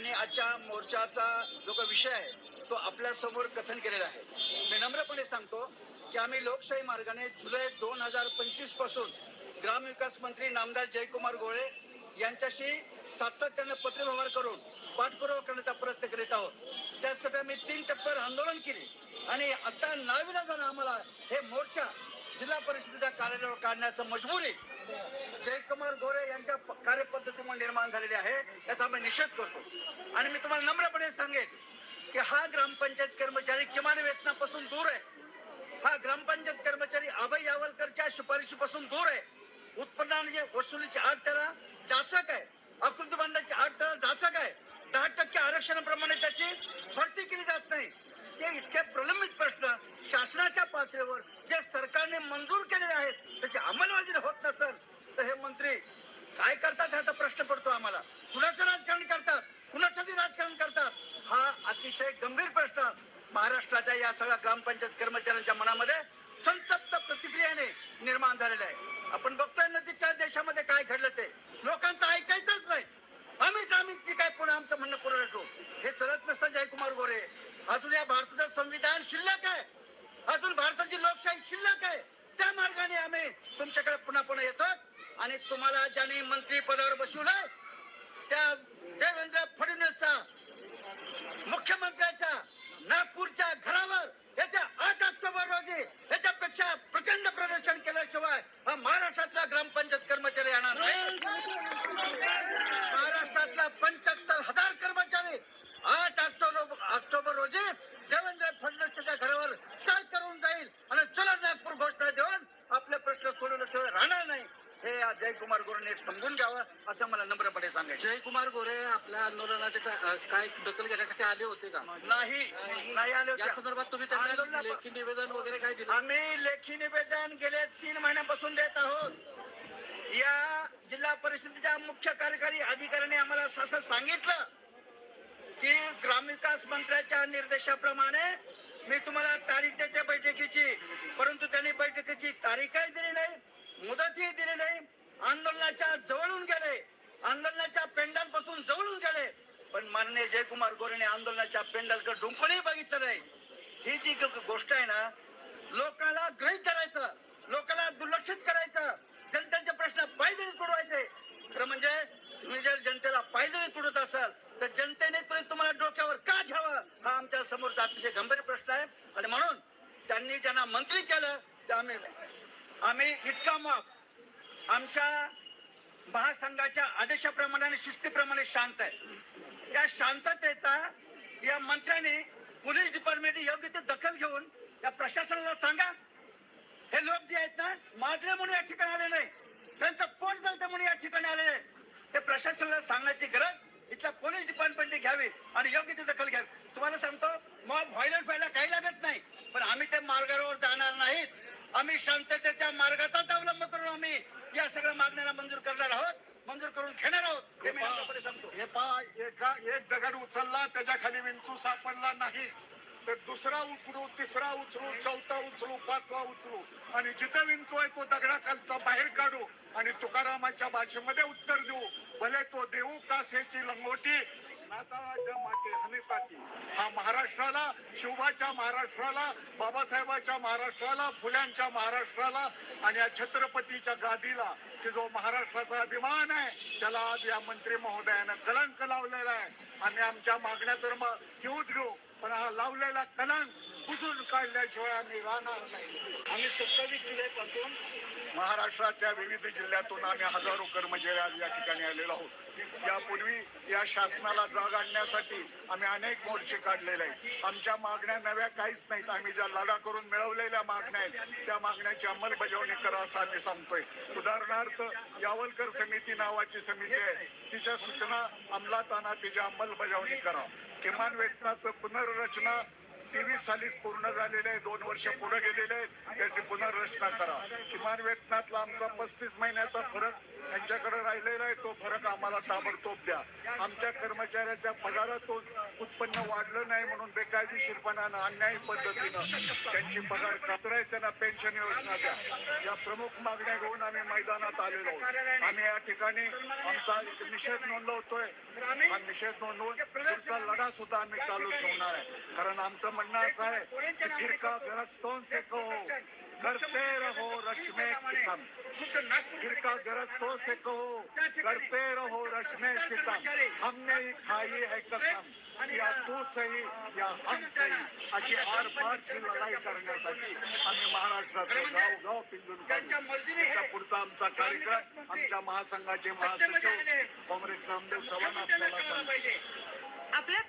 त्यांनी आजच्या मोर्चाचा जो काही विषय आहे तो आपल्यासमोर कथन केलेला आहे. मी नम्रपणे सांगतो की आम्ही लोकशाही मार्गाने जुलै दोन हजार पंचवीसपासून ग्रामविकास मंत्री नामदार जयकुमार गोळे यांच्याशी सातत्यानं पत्रव्यवहार करून पाठपुरावा करण्याचा प्रयत्न करीत आहोत. त्यासाठी आम्ही तीन टप्प्यावर आंदोलन केले आणि आता नाविला जाणं आम्हाला हे मोर्चा जिल्हा परिषदेच्या कार्यालयावर काढण्याचं मजबूर आहे जयकुमार गोरे यांच्या कार्यपद्धतीमुळे निर्माण झालेली आहे याचा आम्ही निषेध करतो. आणि मी तुम्हाला नम्रपणे सांगेन की हा ग्रामपंचायत कर्मचारी किमान वेतनापासून दूर आहे. हा ग्रामपंचायत कर्मचारी अभय यावलकरच्या शिफारशीपासून दूर आहे. उत्पन्नाने वसुलीची आठ त्याला जाचक आहे. आकृती बांधाची आठ त्याला जाचक आहे. दहा टक्के आरक्षणाप्रमाणे त्याची भरती केली जात नाही. ते इतके प्रलंबित प्रश्न शासनाच्या पातळीवर जे सरकारने मंजूर केलेले आहेत त्याची अंमलबजावणी होत नसेल तर हे मंत्री काय करतात ह्याचा प्रश्न पडतो आम्हाला. कुणाचं राजकारण करतात? कुणासाठी राजकारण करतात? हा अतिशय गंभीर प्रश्न महाराष्ट्राच्या या सगळ्या ग्रामपंचायत कर्मचाऱ्यांच्या मनामध्ये संतप्त प्रतिक्रियेने निर्माण झालेला आहे. आपण बघतोय नजीकच्या देशामध्ये काय घडलं ते लोकांचं ऐकायचंच नाही आम्हीच आम्ही जी काय पुन्हा आमचं म्हणणं पुढे येतो हे चलत नसतं जयकुमार गोरे अजून या भारताचं संविधान शिल्लक आहे अजून भारताची लोकशाही शिल्लक आहे त्या मार्गाने आम्ही तुमच्याकडे पुन्हा पुन्हा येतो आणि तुम्हाला ज्यांनी मंत्री पदावर बसवलंय. त्या देवेंद्र फडणवीसचा मुख्यमंत्र्याच्या नागपूरच्या घरावर येत्या आठ ऑक्टोबर रोजी याच्यापेक्षा प्रचंड प्रदर्शन केल्याशिवाय हा महाराष्ट्रातला ग्रामपंचायत कर्मचारी येणार नाही महाराष्ट्रातला पंच्याहत्तर हजार कर्मचारी आठ ऑक्टोबर ऑक्टोबर रोजी देवेंद्र फडणवीसच्या घरावर चाल करून जाईल आणि चला नागपूर घोषणा देऊन आपले प्रश्न सोडवल्याशिवाय राहणार नाही हे जयकुमार गुरु नीट समजून घ्यावं असं मला नम्रपणे सांगायचं. जयकुमार गोरे आपल्या आंदोलनाचे का- काय दखल घेण्यासाठी आले होते का? नाही नाही आले या होते संदर्भात तुम्ही त्यांना लेखी निवेदन वगैरे काय दिलं? आम्ही लेखी निवेदन गेले तीन महिन्यापासून देत आहोत. या जिल्हा परिषदेच्या मुख्य कार्यकारी अधिकाऱ्याने आम्हाला असं सांगितलं की ग्रामविकास मंत्र्याच्या निर्देशाप्रमाणे मी तुम्हाला तारीख देते बैठकीची. परंतु त्यांनी बैठकीची तारीखही दिली नाही मुदतही दिली नाही. आंदोलनाच्या जवळून गेले. आंदोलनाच्या पेंडलपासून जवळून गेले. पण माननीय जयकुमार गोरेने आंदोलनाच्या पेंडलकडे डुंकूनही बघितलं नाही. ही जी गोष्ट आहे ना लोकांना ग्रहित करायचं लोकांना दुर्लक्षित करायचं जनतेचे प्रश्न पायदळी तुडवायचे. खरं म्हणजे तुम्ही जर जनतेला पायदळी तुडत असाल तर जनतेने तरी तुम्हाला डोक्यावर का घ्यावं? हा आमच्या समोरचा अतिशय गंभीर प्रश्न आहे. आणि म्हणून त्यांनी ज्यांना मंत्री केलं ते आम्ही आम्ही इतका माफ आमच्या महासंघाच्या आदेशाप्रमाणे आणि शिस्तीप्रमाणे शांत आहे. या शांततेचा या मंत्र्यांनी पोलीस डिपार्टमेंट योग्य ते दखल घेऊन या प्रशासनाला सांगा. हे लोक जे आहेत ना माजले म्हणून या ठिकाणी आले नाही त्यांचं पोट चालतं म्हणून या ठिकाणी आले नाही ते प्रशासनाला सांगण्याची गरज इथल्या पोलीस डिपार्टमेंटने घ्यावी आणि योग्य ती दखल घ्यावी. तुम्हाला सांगतो मॉब व्हायलंट व्हायला काही लागत नाही. पण आम्ही त्या मार्गावर जाणार नाहीत. आम्ही शांततेच्या मार्गाचाच अवलंब करून आम्ही. या सगळ्या मागण्यांना मंजूर करणार आहोत मंजूर करून घेणार आहोत हे मी सांगतो. हे पहा एका एक दगड उचलला त्याच्याखाली विंचू सापडला नाही. तर दुसरा उचलू तिसरा उचलू चौथा उचलू पाचवा उचलू. आणि जिथं विंचू आहे तो दगडाखालचा बाहेर काढू आणि तुकारामाच्या भाषेमध्ये उत्तर देऊ. भले तो देऊ कासेची लंगोटी नाताळाच्या मागे हमीसाठी हा महाराष्ट्राला शिवबाच्या महाराष्ट्राला बाबासाहेबाच्या महाराष्ट्राला फुल्यांच्या महाराष्ट्राला आणि या छत्रपतीच्या गादीला की जो महाराष्ट्राचा अभिमान आहे त्याला आज या मंत्री महोदयानं कलंक लावलेला आहे. आम्ही आमच्या मागण्या तर मग घेऊच घेऊ पण हा लावलेला कलंक पुसून काढल्याशिवाय आम्ही राहणार नाही. आम्ही सत्तावीस जुलैपासून महाराष्ट्राच्या विविध जिल्ह्यातून आम्ही हजारो कर्मचारी आज या ठिकाणी आलेलो आहोत. यापूर्वी या शासनाला जाग आणण्यासाठी आम्ही अनेक मोर्चे काढलेले आहेत. आमच्या मागण्या नव्या काहीच नाहीत. आम्ही ज्या लढा करून मिळवलेल्या मागण्या आहेत त्या मागण्याची अंमलबजावणी करा असं आम्ही सांगतोय. उदाहरणार्थ यावलकर समिती नावाची समिती आहे. तिच्या सूचना अंमलात आणा तिची अंमलबजावणी करा. किमान वेतनाचं पुनर्रचना तेवीस सालीच पूर्ण झालेले आहे दोन वर्ष पुढे गेलेले आहेत त्याची पुनर्रचना करा. किमान वेतनातला आमचा पस्तीस महिन्याचा फरक त्यांच्याकडे राहिलेला आहे तो फरक आम्हाला ताबडतोब द्या. आमच्या कर्मचाऱ्याच्या पगारातून उत्पन्न वाढलं नाही म्हणून बेकायदेशीरपणानं अन्यायी पद्धतीनं त्यांची पगार कातराय त्यांना पेन्शन योजना द्या. या प्रमुख मागण्या घेऊन आम्ही मैदानात आलेलो आहोत. आम्ही या ठिकाणी आमचा निषेध नोंदवतोय. हा निषेध नोंदवून पुढचा लढा सुद्धा आम्ही चालू ठेवणार आहे. कारण आमचं म्हणणं असं आहे की फिरका ग्रस्तों से कहो करते रहो रश्मे किसम. फिरका ग्रस्तों से कहो करते रहो रश्मे सितम हमने ही खाई है कसम. या तू सही या हम सही. अशी आर पारची लढाई करण्यासाठी आम्ही महाराष्ट्रातलं गाव गाव पिंजून. त्याच्या पुढचा आमचा कार्यक्रम आमच्या महासंघाचे महासचिव काँग्रेस नामदेव चव्हाण आपल्याला सांगतो आपल्या